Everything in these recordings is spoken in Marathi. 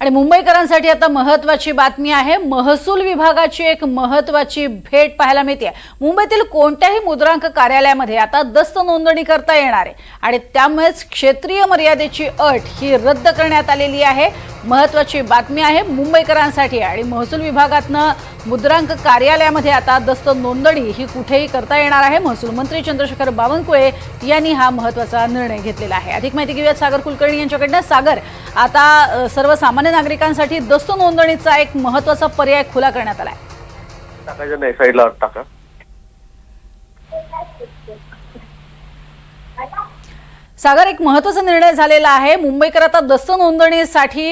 आणि मुंबईकरांसाठी आता महत्वाची बातमी आहे महसूल विभागाची एक महत्वाची भेट पाहायला मिळते मुंबईतील कोणत्याही मुद्रांक कार्यालयामध्ये आता दस्त नोंदणी करता येणार आहे. आणि त्यामुळेच क्षेत्रीय मर्यादेची अट ही रद्द करण्यात आलेली आहे. महत्वाची बातमी आहे मुंबईकरांसाठी आणि महसूल विभागातनं मुद्रांक कार्यालयामध्ये आता दस्त नोंदणी ही कुठेही करता येणार आहे. महसूल मंत्री चंद्रशेखर बावनकुळे यांनी हा महत्त्वाचा निर्णय घेतलेला आहे. अधिक माहिती घेऊयात सागर कुलकर्णी यांच्याकडनं. सागर आता सर्वसामान्य नागरिकांसाठी दस्त नोंदणीचा एक महत्त्वाचा पर्याय खुला करण्यात आला आहे टाकायचं नाही साईडला टाका. सागर एक महत्त्वाचा निर्णय झालेला आहे. मुंबईकर आता दस्त नोंदणीसाठी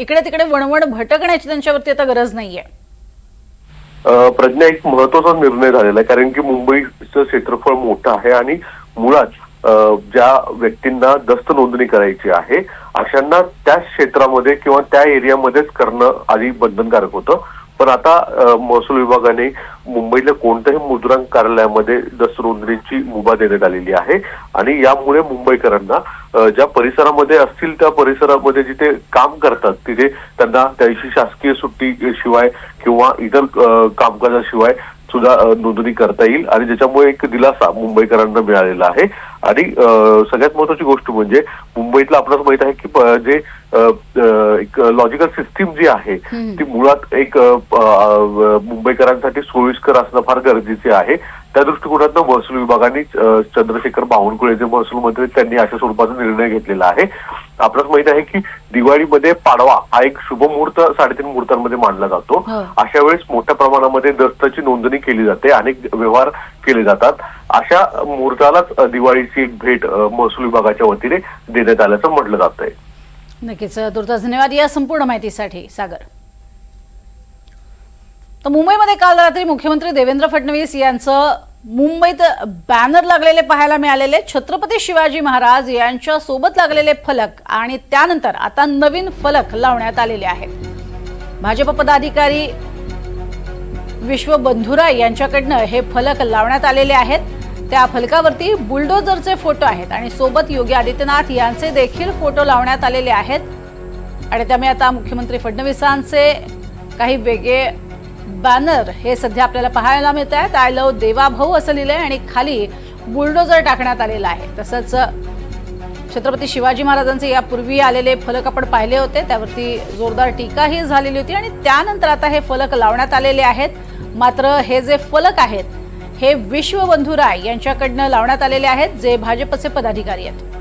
इकडे तिकडे वणवण भटकण्याची त्यांच्यावरती आता गरज नाहीये. प्रज्ञा एक महत्त्वाचा निर्णय झालेला आहे. कारण की मुंबईचं क्षेत्रफळ मोठं आहे आणि मुळात ज्या व्यक्तींना दस्त नोंदणी करायची आहे अशांना त्याच क्षेत्रामध्ये किंवा त्या एरियामध्येच करणं आधी बंधनकारक होतं. पण आता महसूल विभागाने मुंबईतल्या कोणत्याही मुद्रांक कार्यालयामध्ये दस्त मुभा देण्यात आलेली आहे आणि यामुळे मुंबईकरांना ज्या परिसरामध्ये असतील त्या परिसरामध्ये जिथे काम करतात तिथे त्यांना त्यांची शासकीय सुट्टी शिवाय किंवा इतर कामकाजाशिवाय सुद्धा नोंदणी करता येईल आणि ज्याच्यामुळे एक दिलासा मुंबईकरांना मिळालेला आहे. आणि सगळ्यात महत्वाची गोष्ट म्हणजे मुंबईतलं आपल्याला माहीत आहे की जे एक लॉजिकल सिस्टीम जी आहे. ती मुळात एक मुंबईकरांसाठी सोयीस्कर असणं फार गरजेचे आहे त्या दृष्टिकोनातून महसूल विभागाने चंद्रशेखर बावनकुळे जे महसूल मंत्री त्यांनी अशा स्वरूपाचा निर्णय घेतलेला आहे आपल्याला माहीत आहे की दिवाळीमध्ये पाडवा हा एक शुभ मुहूर्त साडेतीन मुहूर्तांमध्ये मानला जातो. हो. अशा वेळेस मोठ्या प्रमाणामध्ये दस्ताची नोंदणी केली जाते अनेक व्यवहार केले जातात. अशा मुहूर्तालाच दिवाळीची एक भेट महसूल विभागाच्या वतीने देण्यात आल्याचं म्हटलं जात आहे नक्कीच तुर्तास धन्यवाद या संपूर्ण माहितीसाठी. सागर. तर मुंबईमध्ये काल रात्री मुख्यमंत्री देवेंद्र फडणवीस यांचं मुंबईत बॅनर लागलेले पाहायला मिळालेले. छत्रपती शिवाजी महाराज यांच्या सोबत लागलेले फलक आणि त्यानंतर आता नवीन फलक लावण्यात आलेले आहेत. भाजप पदाधिकारी विश्व बंधुराय यांच्याकडनं हे फलक लावण्यात आलेले आहेत. त्या फलकावरती बुलडोजरचे फोटो आहेत आणि सोबत योगी आदित्यनाथ यांचे देखील फोटो लावण्यात आलेले आहेत. आणि त्यामुळे आता मुख्यमंत्री फडणवीसांचे काही वेगळे बॅनर हे सध्या आपल्याला पाहायला मिळत आहेत. आय लव देवाभाऊ असं लिहिलं आहे आणि खाली बुलडोजर टाकण्यात आलेला आहे. तसंच छत्रपती शिवाजी महाराजांचे यापूर्वी आलेले फलक आपण पाहिले होते. त्यावरती जोरदार टीकाही झालेली होती आणि त्यानंतर आता हे फलक लावण्यात आलेले आहेत. मात्र हे जे फलक आहेत हे विश्वबंधुराय यांच्याकडनं लावण्यात आलेले आहेत जे भाजपचे पदाधिकारी आहेत.